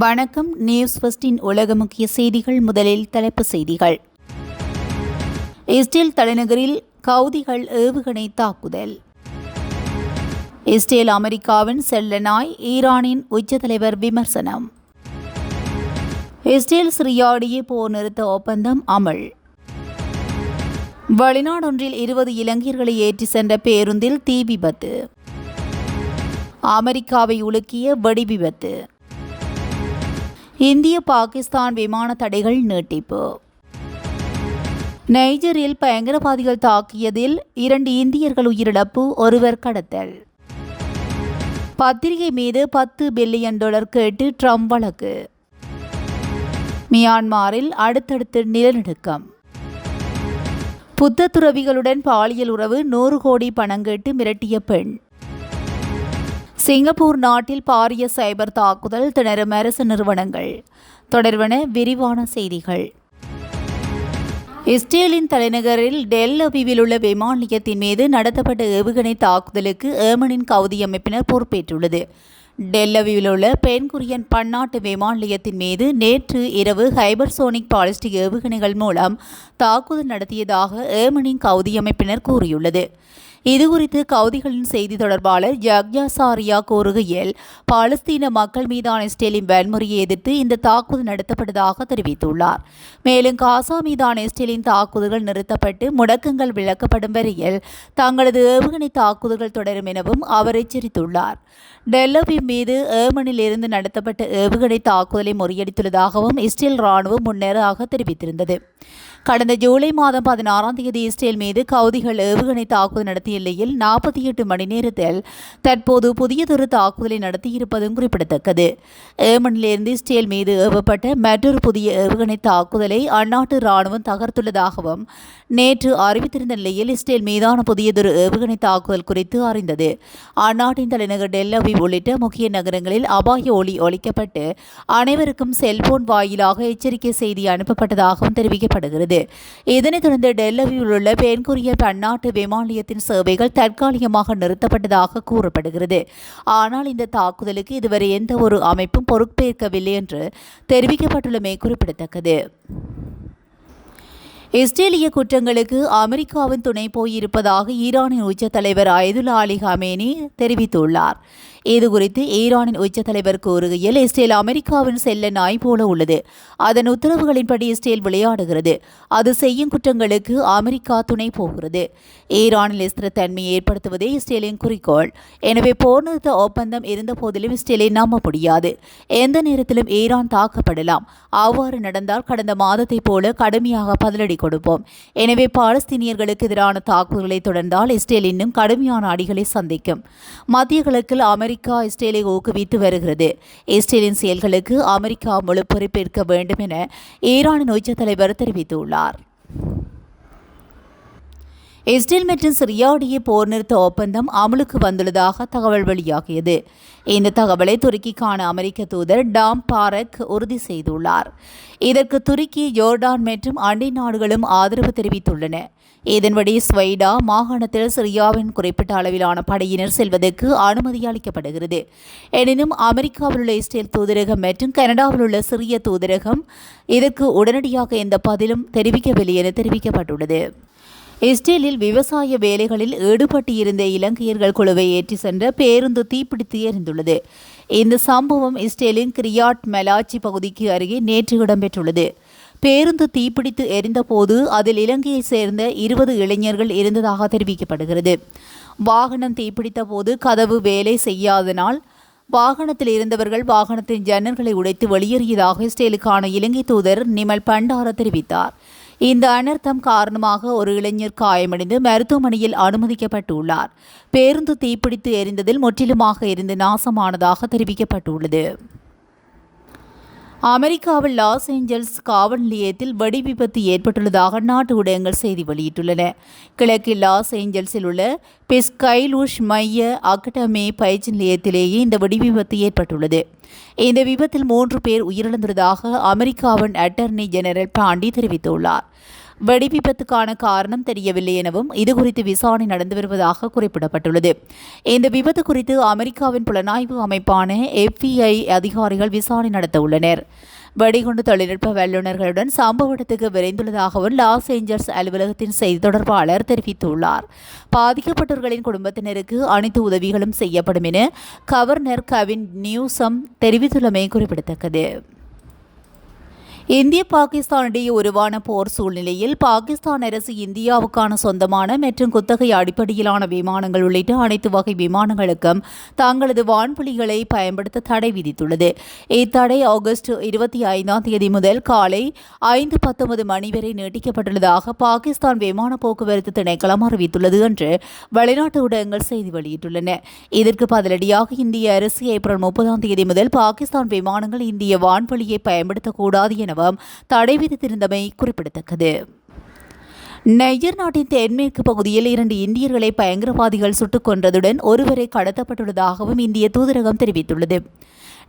வணக்கம். நியூஸ் ஃபஸ்டின் உலக முக்கிய செய்திகள். முதலில் தலைப்பு செய்திகள். இஸ்ரேல் தலைநகரில் கவுதிகள் ஏவுகணை தாக்குதல். இஸ்ரேல் அமெரிக்காவின் செல்லனாய் ஈரானின் உச்ச தலைவர் விமர்சனம். இஸ்ரேல் சிரியாடிய போர் நிறுத்த ஒப்பந்தம் அமல். வெளிநாடொன்றில் இருபது இளைஞர்களை ஏற்றி சென்ற பேருந்தில் தீ விபத்து. அமெரிக்காவை உலுக்கிய வெடி விபத்து. இந்திய பாகிஸ்தான் விமான தடைகள் நீட்டிப்பு. நைஜரில் பயங்கரவாதிகள் தாக்கியதில் இரண்டு இந்தியர்கள் உயிரிழப்பு ஒருவர் கடத்தல். பத்திரிகை மீது பத்து பில்லியன் டாலர் கேட்டு ட்ரம்ப் வழக்கு. மியான்மாரில் அடுத்தடுத்து நிலநடுக்கம். புத்த துறவிகளுடன் பாலியல் உறவு நூறு கோடி பணம் கேட்டு மிரட்டிய பெண். சிங்கப்பூர் நாட்டில் பாரிய சைபர் தாக்குதல் திணறும் அரசு நிறுவனங்கள். தொடர்பான விரிவான செய்திகள். இஸ்ரேலின் தலைநகரில் டெல் அவிவில் உள்ள விமான நிலையத்தின் மீது நடத்தப்பட்ட ஏவுகணை தாக்குதலுக்கு ஏமனின் கவுதி அமைப்பினர் பொறுப்பேற்றுள்ளது. டெல்லவியில் உள்ள பென்குரியன் பன்னாட்டு விமான நிலையத்தின் மீது நேற்று இரவு ஹைபர்சோனிக் பாலிஸ்டிக் ஏவுகணைகள் மூலம் தாக்குதல் நடத்தியதாக ஏமனின் கவுதி அமைப்பினர் கூறியுள்ளது. இதுகுறித்து கவுதிகளின் செய்தி தொடர்பாளர் யக்யா சாரியா கூறுகையில் பாலஸ்தீன மக்கள் மீதான இஸ்ரேலின் வன்முறையை எதிர்த்து இந்த தாக்குதல் நடத்தப்பட்டதாக தெரிவித்துள்ளார். மேலும் காசா மீதான இஸ்ரேலின் தாக்குதல்கள் நிறுத்தப்பட்டு முடக்கங்கள் விளக்கப்படும் வரையில் தங்களது ஏவுகணை தாக்குதல்கள் தொடரும் எனவும் அவர் எச்சரித்துள்ளார். டெல்லவி மீது ஏமனில் இருந்து நடத்தப்பட்ட ஏவுகணை தாக்குதலை முறியடித்துள்ளதாகவும் இஸ்ரேல் ராணுவம் முன்னேறாக தெரிவித்திருந்தது. கடந்த ஜூலை மாதம் பதினாறாம் தேதி இஸ்ரேல் மீது கவுதிகள் ஏவுகணை தாக்குதல் நடத்திய நிலையில் நாற்பத்தி எட்டு மணி நேரத்தில் தற்போது புதியதொரு தாக்குதலை நடத்தியிருப்பதும் குறிப்பிடத்தக்கது. ஏமனிலிருந்து இஸ்ரேல் மீது ஏவப்பட்ட மற்றொரு புதிய ஏவுகணை தாக்குதலை அந்நாட்டு ராணுவம் தகர்த்துள்ளதாகவும் நேற்று அறிவித்திருந்த நிலையில் இஸ்ரேல் மீதான புதியதொரு ஏவுகணை தாக்குதல் குறித்து அறிந்தது. அந்நாட்டின் தலைநகர் டெல்லவி உள்ளிட்ட முக்கிய நகரங்களில் அபாய ஒளி ஒழிக்கப்பட்டு அனைவருக்கும் செல்போன் வாயிலாக எச்சரிக்கை செய்தி அனுப்பப்பட்டதாகவும் தெரிவிக்கப்படுகிறது இதனைத் தொடர்ந்து டெல்லவியில் உள்ள பென்குரிய பன்னாட்டு விமான சேவைகள் தற்காலிகமாக நிறுத்தப்பட்டதாக கூறப்படுகிறது. ஆனால் இந்த தாக்குதலுக்கு இதுவரை எந்த ஒரு அமைப்பும் பொறுப்பேற்கவில்லை என்று தெரிவிக்கப்பட்டுள்ளமை குறிப்பிடத்தக்கது. இஸ்ரேலிய குற்றங்களுக்கு அமெரிக்காவின் துணை போயிருப்பதாக ஈரானின் உச்ச தலைவர் அயதுல்லா அலி ஹமேனி தெரிவித்துள்ளார். இது குறித்து ஈரானின் உச்ச தலைவர் கூறுகையில் இஸ்ரேல் அமெரிக்காவின் செல்ல நாய் போல உள்ளது. அதன் உத்தரவுகளின்படி இஸ்ரேல் விளையாடுகிறது. அது செய்யும் குற்றங்களுக்கு அமெரிக்கா துணை போகிறது. ஈரானில் ஸ்திரத்தன்மையை ஏற்படுத்துவதே இஸ்ரேலின் குறிக்கோள். எனவே போர் நிறுத்த ஒப்பந்தம் இருந்த போதிலும் இஸ்ரேலை நம்ப முடியாது. எந்த நேரத்திலும் ஈரான் தாக்கப்படலாம். அவ்வாறு நடந்தால் கடந்த மாதத்தைப் போல கடுமையாக பதிலடி கொடுப்போம். எனவே பாலஸ்தீனியர்களுக்கு எதிரான தாக்குதல்களை தொடர்ந்தால் இஸ்ரேல் இன்னும் கடுமையான அடிகளை சந்திக்கும். மத்திய கிழக்கில் அமெரிக்க இஸ்ரேலை ஊக்குவித்து வருகிறது. இஸ்ரேலின் செயல்களுக்கு அமெரிக்கா முழு பொறுப்பேற்க வேண்டும் என ஈரானின் உச்ச தலைவர் தெரிவித்துள்ளார். இஸ்ரேல் மற்றும் சிரியாவுடைய போர் நிறுத்த ஒப்பந்தம் அமலுக்கு வந்துள்ளதாக தகவல் வெளியாகியது. இந்த தகவலை துருக்கிக்கான அமெரிக்க தூதர் டாம் பாரக் உறுதி செய்துள்ளார். இதற்கு துருக்கி ஜோர்டான் மற்றும் அண்டை நாடுகளும் ஆதரவு தெரிவித்துள்ளன. இதன்படி ஸ்வைடா மாகாணத்தில் சிரியாவின் குறிப்பிட்ட அளவிலான படையினர் செல்வதற்கு அனுமதி அளிக்கப்படுகிறது. எனினும் அமெரிக்காவில் உள்ள இஸ்ரேல் தூதரகம் மற்றும் கனடாவில் உள்ள சிறிய தூதரகம் இதற்கு உடனடியாக எந்த பதிலும் தெரிவிக்கவில்லை என தெரிவிக்கப்பட்டுள்ளது. இஸ்ரேலில் விவசாய வேலைகளில் ஈடுபட்டிருந்த இலங்கையர்கள் குழுவை ஏற்றி சென்ற பேருந்து தீப்பிடித்து எரிந்துள்ளது. இந்த சம்பவம் இஸ்ரேலின் கிரியாட் மெலாச்சி பகுதிக்கு அருகே நேற்று இடம்பெற்றுள்ளது. பேருந்து தீப்பிடித்து எரிந்தபோது அதில் இலங்கையைச் சேர்ந்த இருபது இளைஞர்கள் இருந்ததாக தெரிவிக்கப்படுகிறது. வாகனம் தீப்பிடித்த போது கதவு வேலை செய்யாதனால் வாகனத்தில் இருந்தவர்கள் வாகனத்தின் ஜன்னல்களை உடைத்து வெளியேறியதாக இஸ்ரேலுக்கான இலங்கை தூதர் நிமல் பண்டார தெரிவித்தார். இந்த அனர்த்தம் காரணமாக ஒரு இளைஞர் காயமடைந்து மருத்துவமனையில் அனுமதிக்கப்பட்டுள்ளார். பேருந்து தீப்பிடித்து எரிந்ததில் முற்றிலுமாக எரிந்து நாசமானதாக தெரிவிக்கப்பட்டுள்ளது. அமெரிக்காவில் லாஸ் ஏஞ்சல்ஸ் காவல் நிலையத்தில் வெடி விபத்து ஏற்பட்டுள்ளதாக நாட்டு ஊடகங்கள் செய்தி வெளியிட்டுள்ளன. கிழக்கில் லாஸ் ஏஞ்சல்ஸில் உள்ள பிஸ்கைலூஷ் மைய அகடமி பயிற்சி நிலையத்திலேயே இந்த வெடி விபத்து ஏற்பட்டுள்ளது. இந்த விபத்தில் மூன்று பேர் உயிரிழந்துள்ளதாக அமெரிக்காவின் அட்டர்னி ஜெனரல் பாண்டி தெரிவித்துள்ளார். வெடி விபத்துக்கான காரணம் தெரியவில்லை எனவும் இதுகுறித்து விசாரணை நடந்து வருவதாக குறிப்பிடப்பட்டுள்ளது. இந்த விபத்து குறித்து அமெரிக்காவின் புலனாய்வு அமைப்பான எஃபிஐ அதிகாரிகள் விசாரணை நடத்த உள்ளனர் வெடிகுண்டு தொழில்நுட்ப வல்லுநர்களுடன் சம்பவ இடத்துக்கு விரைந்துள்ளதாகவும் லாஸ் ஏஞ்சல்ஸ் அலுவலகத்தின் செய்தி தொடர்பாளர் தெரிவித்துள்ளார். பாதிக்கப்பட்டவர்களின் குடும்பத்தினருக்கு அனைத்து உதவிகளும் செய்யப்படும் என கவர்னர் கவின் நியூசம் தெரிவித்துள்ளமை குறிப்பிடத்தக்கது. இந்திய பாகிஸ்தான் இடையே உருவான போர் சூழ்நிலையில் பாகிஸ்தான் அரசு இந்தியாவுக்கான சொந்தமான மற்றும் குத்தகை அடிப்படையிலான விமானங்கள் உள்ளிட்ட அனைத்து வகை விமானங்களுக்கும் தங்களது வான்புலிகளை பயன்படுத்த தடை விதித்துள்ளது. இத்தடை ஆகஸ்ட் இருபத்தி ஐந்தாம் தேதி முதல் காலை ஐந்து பத்தொன்பது மணி வரை நீட்டிக்கப்பட்டுள்ளதாக பாகிஸ்தான் விமான போக்குவரத்து திணைக்களம் அறிவித்துள்ளது என்று வெளிநாட்டு ஊடகங்கள் செய்தி வெளியிட்டுள்ளன. இதற்கு பதிலடியாக இந்திய அரசு ஏப்ரல் முப்பதாம் தேதி முதல் பாகிஸ்தான் விமானங்கள் இந்திய வான்வழியை பயன்படுத்தக்கூடாது என இராணுவம் தடை விதித்திருந்தமை குறிப்பிடத்தக்கது. நைஜர் நாட்டின் தென்மேற்கு பகுதியில் இரண்டு இந்தியர்களை பயங்கரவாதிகள் சுட்டுக் கொன்றதுடன் ஒருவரை கடத்தப்பட்டுள்ளதாகவும் இந்திய தூதரகம் தெரிவித்துள்ளது.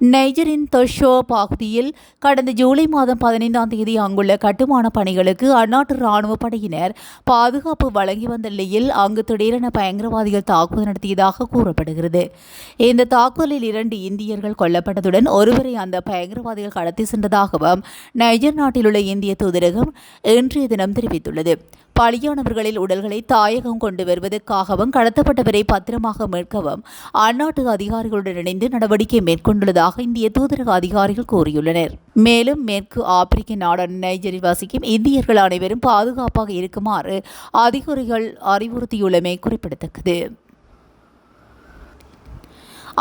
நைஜரின் தொஷோ பகுதியில் கடந்த ஜூலை மாதம் பதினைந்தாம் தேதி அங்குள்ள கட்டுமான பணிகளுக்கு அந்நாட்டு ராணுவ படையினர் பாதுகாப்பு வழங்கி வந்த நிலையில் அங்கு திடீரென பயங்கரவாதிகள் தாக்குதல் நடத்தியதாக கூறப்படுகிறது. இந்த தாக்குதலில் இரண்டு இந்தியர்கள் கொல்லப்பட்டதுடன் ஒருவரை அந்த பயங்கரவாதிகள் கடத்தி சென்றதாகவும் நைஜர் நாட்டில் உள்ள இந்திய தூதரகம் இன்றைய தினம் தெரிவித்துள்ளது. பலியானவர்களில் உடல்களை தாயகம் கொண்டு வருவதற்காகவும் கடத்தப்பட்டவரை பத்திரமாக மீட்கவும் அந்நாட்டு அதிகாரிகளுடன் இணைந்து நடவடிக்கை மேற்கொண்டுள்ளதாக இந்திய தூதரக அதிகாரிகள் கூறியுள்ளனர். மேலும் மேற்கு ஆப்பிரிக்க நாடான நைஜரில் வசிக்கும் இந்தியர்கள் அனைவரும் பாதுகாப்பாக இருக்குமாறு அதிகாரிகள் அறிவுறுத்தியுள்ளமை குறிப்பிடத்தக்கது.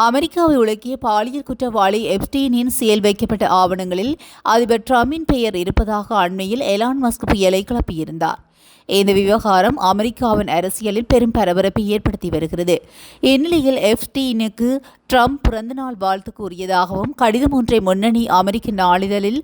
அமெரிக்காவை உலக்கிய பாலியல் குற்றவாளி எப்டீனின் செயல் வைக்கப்பட்ட ஆவணங்களில் அதிபர் ட்ரம்பின் பெயர் இருப்பதாக அண்மையில் எலான் மஸ்க் புயலை கிளப்பியிருந்தார். இந்த விவகாரம் அமெரிக்காவின் அரசியலில் பெரும் பரபரப்பை ஏற்படுத்தி வருகிறது. இந்நிலையில் எஃப்டீனுக்கு ட்ரம்ப் பிறந்தநாள் வாழ்த்து கூறியதாகவும் கடிதம் ஒன்றை முன்னணி அமெரிக்க நாளிதழில்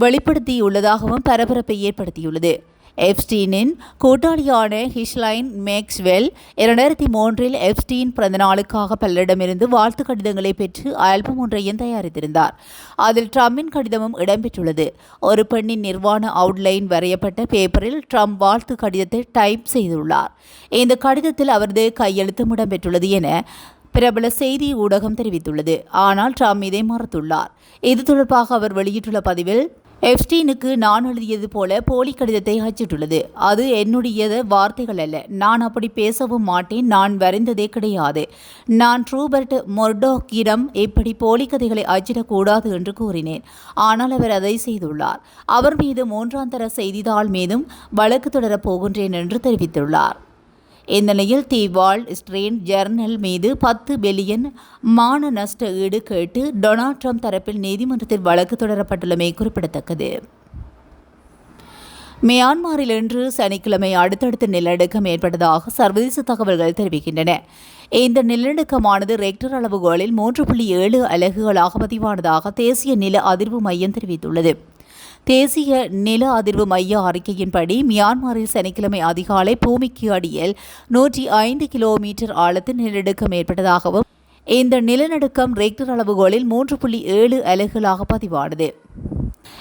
வெளிப்படுத்தியுள்ளதாகவும் பரபரப்பை ஏற்படுத்தியுள்ளது. எப்ஸ்டீனின் கூட்டாளியான ஹிஷ்லைன் மேக்ஸ்வெல் இரண்டாயிரத்தி மூன்றில் எப்ஸ்டீன் பிறந்தநாளுக்காக பலரிடமிருந்து வாழ்த்து கடிதங்களை பெற்று ஆல்பம் ஒன்றையும் தயாரித்திருந்தார். அதில் ட்ரம்பின் கடிதமும் இடம்பெற்றுள்ளது. ஒரு பெண்ணின் நிர்வாண அவுட்லைன் வரையப்பட்ட பேப்பரில் ட்ரம்ப் வாழ்த்து கடிதத்தை டைப் செய்துள்ளார். இந்த கடிதத்தில் அவரது கையெழுத்தும் இடம்பெற்றுள்ளது என பிரபல செய்தி ஊடகம் தெரிவித்துள்ளது. ஆனால் ட்ரம்ப் இதை மறுத்துள்ளார். இது தொடர்பாக அவர் வெளியிட்டுள்ள பதிவில் எப்ஸ்டீனுக்கு நான் எழுதியது போல போலி கடிதத்தை அச்சிட்டுள்ளது. அது என்னுடைய வார்த்தைகள் அல்ல. நான் அப்படி பேசவும் மாட்டேன். நான் வரைந்ததே கிடையாது. நான் ட்ரூபர்ட் மொர்டோக்கிடம் இப்படி போலி கதைகளை அச்சிடக்கூடாது என்று கூறினேன். ஆனால் அவர் அதை செய்துள்ளார். அவர் மீது மூன்றாம் தர செய்தித்தாள் மீதும் வழக்கு தொடரப் போகின்றேன் என்று தெரிவித்துள்ளார். இந்நிலையில் தி வால் ஸ்ட்ரீட் ஜெர்னல் மீது பத்து பில்லியன் மான நஷ்ட ஈடு கேட்டு டொனால்ட் ட்ரம்ப் தரப்பில் நீதிமன்றத்தில் வழக்கு தொடரப்பட்டுள்ளமை குறிப்பிடத்தக்கது. மியான்மரில் இன்று சனிக்கிழமை அடுத்தடுத்து நிலநடுக்கம் ஏற்பட்டதாக சர்வதேச தகவல்கள் தெரிவிக்கின்றன. இந்த நிலநடுக்கமானது ரெக்டர் அளவுகோலில் மூன்று புள்ளி ஏழு அலகுகளாக பதிவானதாக தேசிய நில அதிர்வு மையம் தெரிவித்துள்ளது. தேசிய நில அதிர்வு மைய அறிக்கையின்படி மியான்மரில் சனிக்கிழமை அதிகாலை பூமிக்கு அடியில் நூற்றி ஐந்து கிலோமீட்டர் ஆழத்தில் நிலநடுக்கம் ஏற்பட்டதாகவும் இந்த நிலநடுக்கம் ரெக்டர் அளவுகோலில் மூன்று புள்ளி ஏழு அலகுகளாக பதிவானது.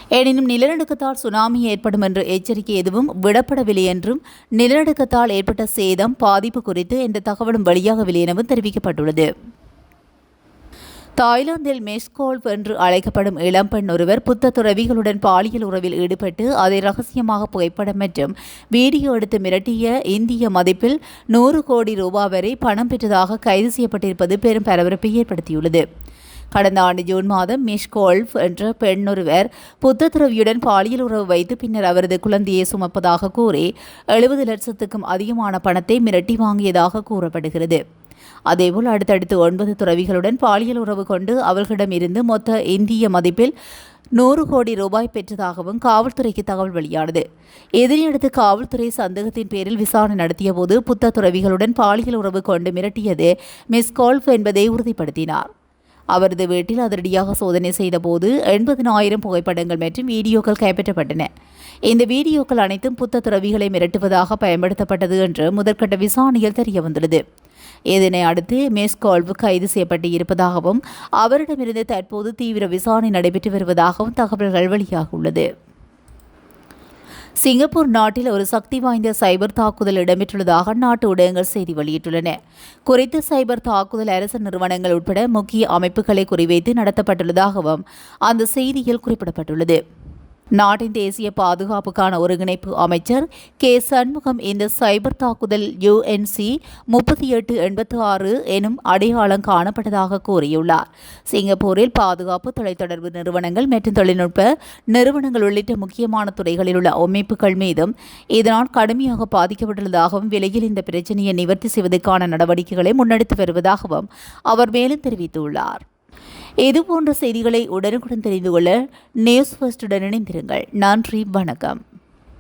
எனினும் நிலநடுக்கத்தால் சுனாமி ஏற்படும் என்ற எச்சரிக்கை எதுவும் விடப்படவில்லை என்றும் நிலநடுக்கத்தால் ஏற்பட்ட சேதம் பாதிப்பு குறித்து எந்த தகவலும் வெளியாகவில்லை எனவும் தெரிவிக்கப்பட்டுள்ளது. தாய்லாந்தில் மெஸ்கோல்ப் என்று அழைக்கப்படும் இளம்பெண் ஒருவர் புத்த துறவிகளுடன் பாலியல் உறவில் ஈடுபட்டு அதை ரகசியமாக புகைப்படம் மற்றும் வீடியோ எடுத்து மிரட்டிய இந்திய மதிப்பில் நூறு கோடி ரூபாய் வரை பணம் பெற்றதாக கைது செய்யப்பட்டிருப்பது பெரும் பரபரப்பை ஏற்படுத்தியுள்ளது. கடந்த ஆண்டு ஜூன் மாதம் மிஷ் கோல்ஃப் என்ற பெண் ஒருவர் புத்த துறவியுடன் பாலியல் உறவு வைத்து பின்னர் அவரது குழந்தையை சுமப்பதாக கூறி எழுபது லட்சத்துக்கும் அதிகமான பணத்தை மிரட்டி வாங்கியதாக கூறப்படுகிறது. அதேபோல் அடுத்தடுத்து ஒன்பது துறவிகளுடன் பாலியல் உறவு கொண்டு அவர்களிடம் இருந்து மொத்த இந்திய மதிப்பில் நூறு கோடி ரூபாய் பெற்றதாகவும் காவல்துறைக்கு தகவல் வெளியானது. இதனையடுத்து காவல்துறை சந்தேகத்தின் பேரில் விசாரணை நடத்திய போது புத்த துறவிகளுடன் பாலியல் உறவு கொண்டு மிரட்டியது மிஸ் கோல்ஃப் என்பதை உறுதிப்படுத்தினார். அவரது வீட்டில் அதிரடியாக சோதனை செய்தபோது எண்பதினாயிரம் புகைப்படங்கள் மற்றும் வீடியோக்கள் கைப்பற்றப்பட்டன. இந்த வீடியோக்கள் அனைத்தும் புத்த துறவிகளை மிரட்டுவதாக பயன்படுத்தப்பட்டது என்று முதற்கட்ட விசாரணையில் தெரிய வந்துள்ளது இதனை அடுத்து மேஸ்கால்வு கைது செய்யப்பட்டு இருப்பதாகவும் அவரிடமிருந்து தற்போது தீவிர விசாரணை நடைபெற்று வருவதாகவும் தகவல்கள் வெளியாகியுள்ளது சிங்கப்பூர் நாட்டில் ஒரு சக்தி வாய்ந்த சைபர் தாக்குதல் இடம்பெற்றுள்ளதாக நாட்டு ஊடகங்கள் செய்தி வெளியிட்டுள்ளன. குறித்த சைபர் தாக்குதல் அரசு நிறுவனங்கள் உட்பட முக்கிய அமைப்புகளை குறிவைத்து நடத்தப்பட்டுள்ளதாகவும் அந்த செய்தியில் குறிப்பிடப்பட்டுள்ளது. நாட்டின் தேசிய பாதுகாப்புக்கான ஒருங்கிணைப்பு அமைச்சர் கே. சண்முகம் இந்த சைபர் தாக்குதல் யுஎன்சி முப்பத்தி எட்டு எண்பத்தி ஆறு எனும் அடையாளம் காணப்பட்டதாக கூறியுள்ளார். சிங்கப்பூரில் பாதுகாப்பு தொலைத்தொடர்பு நிறுவனங்கள் மற்றும் தொழில்நுட்ப நிறுவனங்கள் உள்ளிட்ட முக்கியமான துறைகளில் உள்ள அமைப்புகள் மீதும் இதனால் கடுமையாக பாதிக்கப்பட்டுள்ளதாகவும் விலையில் இந்த பிரச்சனையை நிவர்த்தி செய்வதற்கான நடவடிக்கைகளை முன்னெடுத்து வருவதாகவும் அவர் மேலும் தெரிவித்துள்ளார். இதுபோன்ற செய்திகளை உடனுக்குடன் தெரிந்து கொள்ள நியூஸ் ஃபர்ஸ்டுடன் இணைந்திருங்கள். நன்றி வணக்கம்.